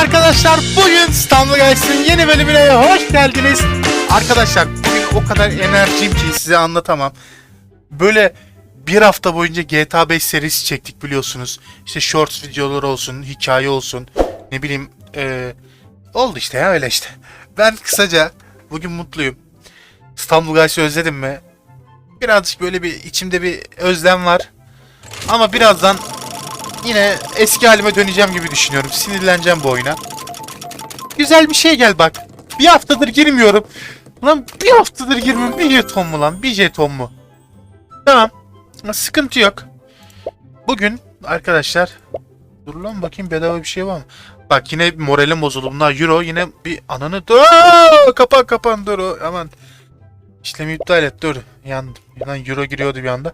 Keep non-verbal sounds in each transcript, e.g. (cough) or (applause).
arkadaşlar. Bugün İstanbul Guys'ın yeni bölümüne hoş geldiniz. Arkadaşlar bugün o kadar enerjiyim ki size anlatamam. Böyle bir hafta boyunca GTA 5 serisi çektik biliyorsunuz. İşte shorts videoları olsun, hikaye olsun. Ne bileyim eee, oldu işte ya öyle işte. Ben kısaca bugün mutluyum. İstanbul Guys'ı özledim mi? Birazcık böyle bir içimde bir özlem var. Ama birazdan yine eski halime döneceğim gibi düşünüyorum. Sinirleneceğim bu oyuna. Güzel bir şey gel bak. Bir haftadır girmiyorum. Lan bir haftadır girmiyorum. Bir jeton mu lan? Bir jeton mu? Tamam. Sıkıntı yok. Bugün arkadaşlar Dur lan bakayım bedava bir şey var mı? Bak yine moralim bozuldu. Bunlar euro yine bir ananı. Aa, Kapan kapan dur. Aman. İşlemi iptal et dur. Yandım. Lan euro giriyordu bir anda.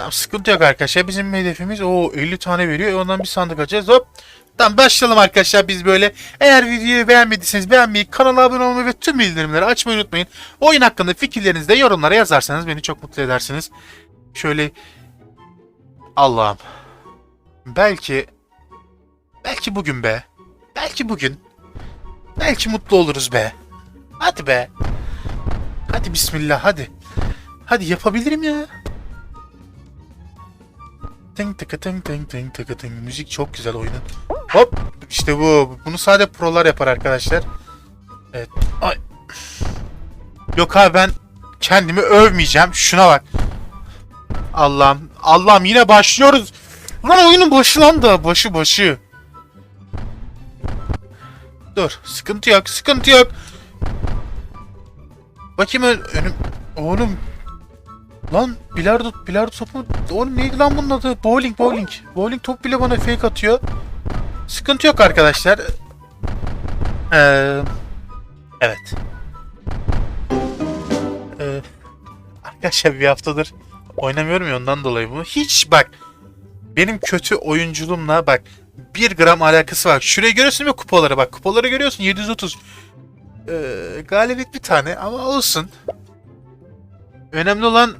Tamam sıkıntı yok arkadaşlar. Bizim hedefimiz o 50 tane veriyor. Ondan bir sandık açacağız. Hop. Tamam başlayalım arkadaşlar biz böyle. Eğer videoyu beğenmediyseniz beğenmeyi, kanala abone olmayı ve tüm bildirimleri açmayı unutmayın. Oyun hakkında fikirlerinizi de yorumlara yazarsanız beni çok mutlu edersiniz. Şöyle Allah'ım. Belki belki bugün be. Belki bugün. Belki mutlu oluruz be. Hadi be. Hadi bismillah hadi. Hadi yapabilirim ya. Ting tıkı ting ting ting tıkı ting. Müzik çok güzel oyunun. Hop işte bu. Bunu sadece prolar yapar arkadaşlar. Evet. Ay. Yok abi ben kendimi övmeyeceğim. Şuna bak. Allah'ım. Allah'ım yine başlıyoruz. Lan oyunun başı lan da. Başı başı. Dur. Sıkıntı yok. Sıkıntı yok. Bakayım ön- önüm. Oğlum. Lan bilardo, bilardo topu. Oğlum neydi lan bunun adı? Bowling, bowling. Bowling top bile bana fake atıyor. Sıkıntı yok arkadaşlar. Ee, evet. Ee, arkadaşlar bir haftadır oynamıyorum ya ondan dolayı bu. Hiç bak benim kötü oyunculuğumla bak bir gram alakası var. Şurayı görüyorsun değil mi kupaları bak. Kupaları görüyorsun 730. Ee, galibiyet bir tane ama olsun. Önemli olan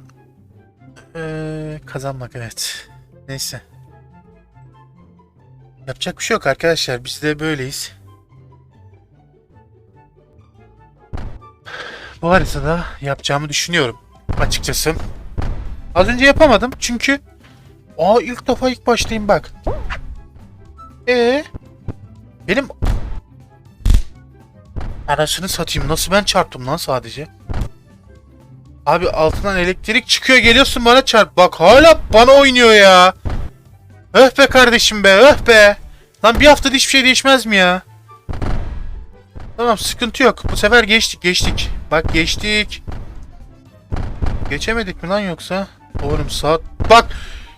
ee, kazanmak evet. Neyse. Yapacak bir şey yok arkadaşlar. Biz de böyleyiz. Bu haritada yapacağımı düşünüyorum. Açıkçası. Az önce yapamadım çünkü Aa ilk defa ilk başlayayım bak. Ee, benim Anasını satayım. Nasıl ben çarptım lan sadece? Abi altından elektrik çıkıyor geliyorsun bana çarp. Bak hala bana oynuyor ya. Öh be kardeşim be öh be. Lan bir haftada hiçbir şey değişmez mi ya? Tamam sıkıntı yok. Bu sefer geçtik geçtik. Bak geçtik. Geçemedik mi lan yoksa? Oğlum saat... Bak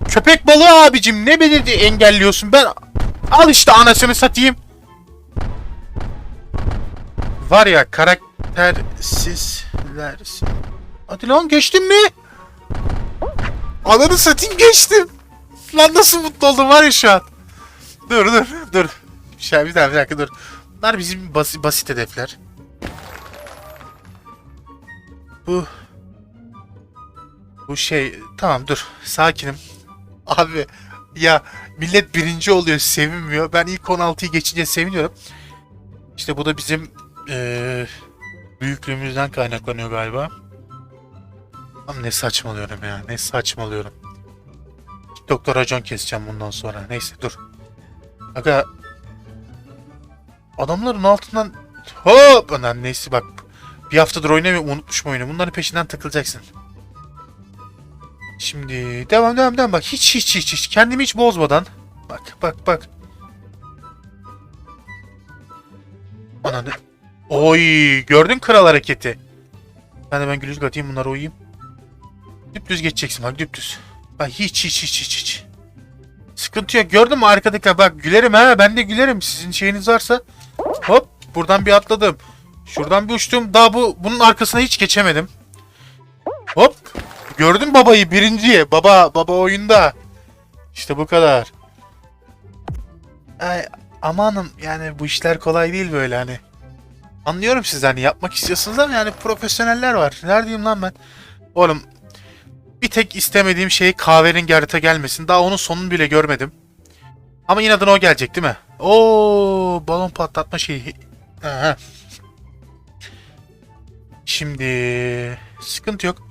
köpek balığı abicim ne belirdi engelliyorsun ben... Al işte anasını satayım. Var ya karaktersizlersin. Hadi lan geçtim mi? Ananı satayım geçtim. Lan nasıl mutlu oldum var ya şu an. Dur dur dur. Şey, bir dakika bir dakika dur. Bunlar bizim basit, basit hedefler. Bu bu şey tamam dur sakinim. Abi ya millet birinci oluyor sevinmiyor. Ben ilk 16'yı geçince seviniyorum. İşte bu da bizim eee büyüklüğümüzden kaynaklanıyor galiba. Ama ne saçmalıyorum ya. Ne saçmalıyorum. Doktor racon keseceğim bundan sonra. Neyse dur. Aga adamların altından hop lan neyse bak bir haftadır oynamıyorum unutmuşum oyunu. Bunların peşinden takılacaksın. Şimdi devam devam devam bak hiç hiç hiç hiç kendimi hiç bozmadan bak bak bak. Ananı. Oy gördün kral hareketi. Ben de ben gülücük atayım bunlara uyuyayım. Düptüz geçeceksin bak düptüz. Bak hiç hiç hiç hiç hiç. Sıkıntı yok gördün mü arkadakiler bak gülerim ha ben de gülerim sizin şeyiniz varsa. Hop buradan bir atladım. Şuradan bir uçtum daha bu bunun arkasına hiç geçemedim. Hop gördün babayı birinciye baba baba oyunda. İşte bu kadar. Ay, amanım yani bu işler kolay değil böyle hani. Anlıyorum siz hani yapmak istiyorsunuz ama yani profesyoneller var. Neredeyim lan ben? Oğlum bir tek istemediğim şey kahverengi harita gelmesin. Daha onun sonunu bile görmedim. Ama inadına o gelecek değil mi? Oo balon patlatma şeyi. Aha. Şimdi sıkıntı yok.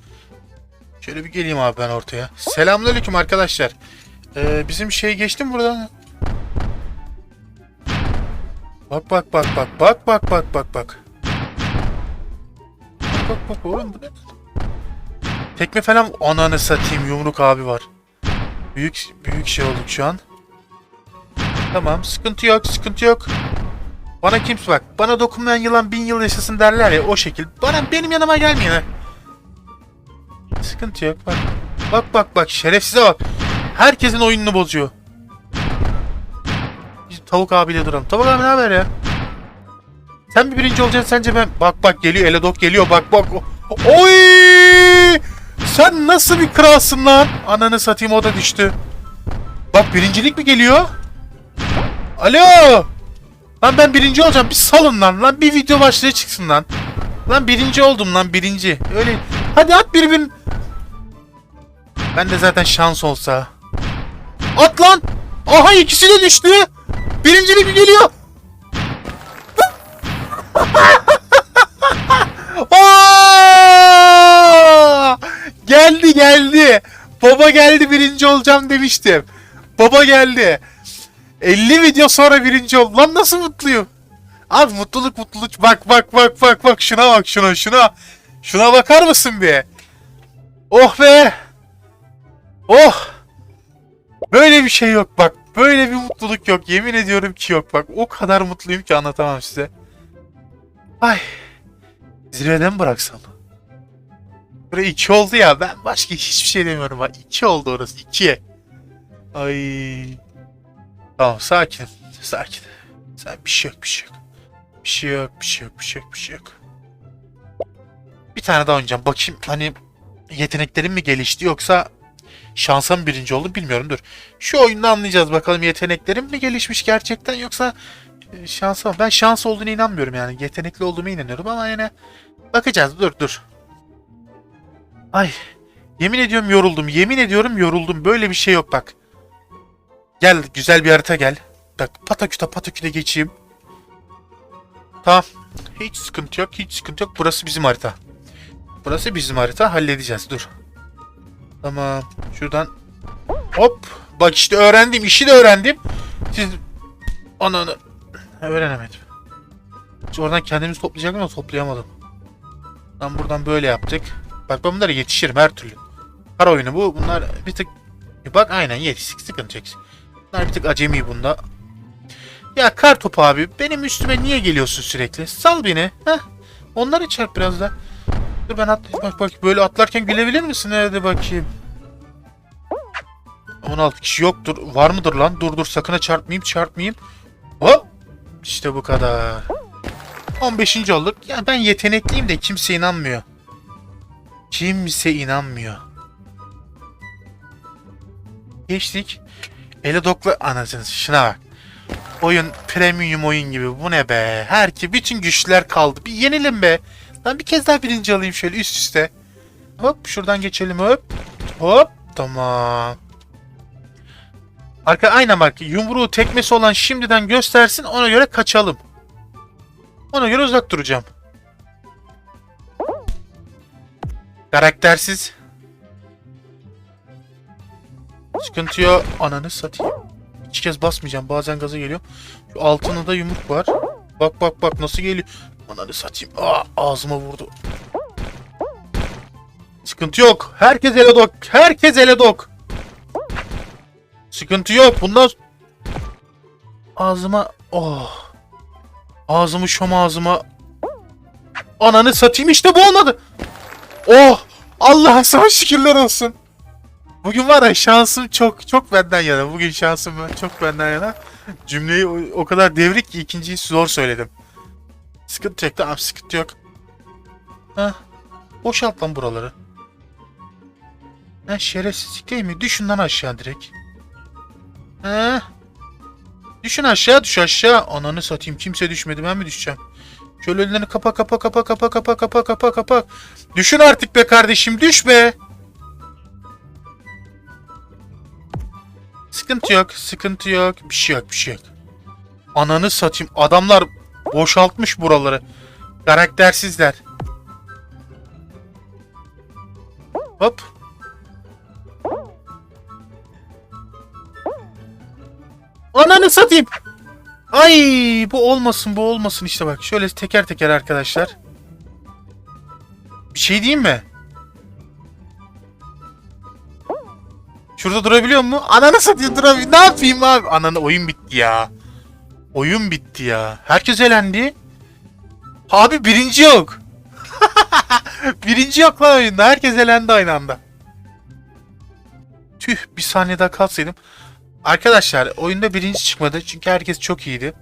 Şöyle bir geleyim abi ben ortaya. Selamünaleyküm arkadaşlar. Ee, bizim şey geçti mi buradan? Bak bak bak bak bak bak bak bak bak. Bak bak oğlum bu ne? Tekme falan ananı satayım yumruk abi var. Büyük büyük şey olduk şu an. Tamam sıkıntı yok sıkıntı yok. Bana kimse bak bana dokunmayan yılan bin yıl yaşasın derler ya o şekil. Bana benim yanıma gelmeyin. Sıkıntı yok bak. Bak bak bak şerefsize bak. Herkesin oyununu bozuyor. Biz tavuk abiyle duralım. Tavuk abi ne haber ya? Sen mi birinci olacaksın sence ben? Bak bak geliyor Eledok geliyor bak bak. Oy! Sen nasıl bir kralsın lan? Ananı satayım o da düştü. Bak birincilik mi geliyor? Alo! Lan ben birinci olacağım. Bir salın lan. Lan bir video başlığı çıksın lan. Lan birinci oldum lan birinci. Öyle. Hadi at birbirin. Ben de zaten şans olsa. At lan. Aha ikisi de düştü. Birincilik mi geliyor? (laughs) Aa! Geldi geldi. Baba geldi birinci olacağım demiştim. Baba geldi. 50 video sonra birinci oldum. Lan nasıl mutluyum? Abi mutluluk mutluluk. Bak bak bak bak bak şuna bak şuna şuna. Şuna bakar mısın bir? Oh be. Oh. Böyle bir şey yok bak. Böyle bir mutluluk yok. Yemin ediyorum ki yok bak. O kadar mutluyum ki anlatamam size. Ay. Zirveden bıraksam? Buraya iki oldu ya. Ben başka hiçbir şey demiyorum. Bak iki oldu orası. ikiye. Ay. Tamam sakin. Sakin. Sen bir şey yok bir şey yok. Bir şey yok bir şey yok bir şey yok bir şey yok. Bir tane daha oynayacağım. Bakayım hani yeteneklerim mi gelişti yoksa şansa mı birinci oldu bilmiyorum. Dur. Şu oyunda anlayacağız bakalım yeteneklerim mi gelişmiş gerçekten yoksa e, şansa mı? Ben şans olduğunu inanmıyorum yani. Yetenekli olduğuma inanıyorum ama yine bakacağız. Dur dur. Ay. Yemin ediyorum yoruldum. Yemin ediyorum yoruldum. Böyle bir şey yok bak. Gel güzel bir harita gel. Bak pataküte pataküte geçeyim. Tamam. Hiç sıkıntı yok. Hiç sıkıntı yok. Burası bizim harita. Burası bizim harita. Halledeceğiz. Dur. Tamam. Şuradan. Hop. Bak işte öğrendim. işi de öğrendim. Siz... Ananı. Öğrenemedim. Şimdi oradan kendimizi toplayacaktım ama toplayamadım. Tam buradan böyle yaptık. Bak ben bunlara yetişirim her türlü. Kar oyunu bu. Bunlar bir tık... Bak aynen yetiştik. Sıkıntı yok. Bunlar bir tık acemi bunda. Ya kar topu abi benim üstüme niye geliyorsun sürekli? Sal beni. Heh. Onları çarp biraz da. Dur ben at bak bak böyle atlarken gülebilir misin? Nerede bakayım? 16 kişi yoktur. Var mıdır lan? Dur dur sakın ha çarpmayayım çarpmayayım. Hop. İşte bu kadar. 15. olduk. Ya ben yetenekliyim de kimse inanmıyor. Kimse inanmıyor. Geçtik. Eledokla anasını şuna bak. Oyun premium oyun gibi. Bu ne be? Her ki bütün güçler kaldı. Bir yenilim be. Ben bir kez daha birinci alayım şöyle üst üste. Hop şuradan geçelim hop. Hop tamam. Arka aynen bak yumruğu tekmesi olan şimdiden göstersin ona göre kaçalım. Ona göre uzak duracağım. Karaktersiz. Sıkıntı yok. Ananı satayım. İki kez basmayacağım. Bazen gaza geliyor. Şu altında da yumruk var. Bak bak bak nasıl geliyor. Ananı satayım. Aa, ağzıma vurdu. Sıkıntı yok. Herkes ele dok. Herkes ele dok. Sıkıntı yok. Bundan ağzıma oh. Ağzımı şom ağzıma. Ananı satayım işte bu olmadı. Oh. Allah'a sana şükürler olsun. Bugün var ya şansım çok çok benden yana. Bugün şansım çok benden yana. Cümleyi o, o kadar devrik ki ikinciyi zor söyledim. Sıkıntı çekti abi sıkıntı yok. Heh. Boşalt lan buraları. Ha şerefsizlik değil mi? Düşün lan aşağı direkt. He. Düşün aşağı düş aşağı. Ananı satayım kimse düşmedi ben mi düşeceğim? Şöyle ellerini kapa kapa kapa kapa kapa kapa kapa kapa. Düşün artık be kardeşim düş be. Sıkıntı yok sıkıntı yok. Bir şey yok bir şey yok. Ananı satayım. Adamlar boşaltmış buraları. Karaktersizler. Hop. Ananı satayım. Ay bu olmasın bu olmasın işte bak. Şöyle teker teker arkadaşlar. Bir şey diyeyim mi? Şurada durabiliyor mu? Ananı satayım durabiliyor. Ne yapayım abi? Ananı oyun bitti ya. Oyun bitti ya. Herkes elendi. Abi birinci yok. (laughs) birinci yok lan oyunda. Herkes elendi aynı anda. Tüh bir saniye daha kalsaydım. Arkadaşlar oyunda birinci çıkmadı çünkü herkes çok iyiydi.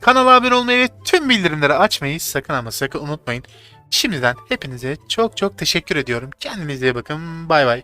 Kanala abone olmayı ve tüm bildirimleri açmayı sakın ama sakın unutmayın. Şimdiden hepinize çok çok teşekkür ediyorum. Kendinize iyi bakın. Bay bay.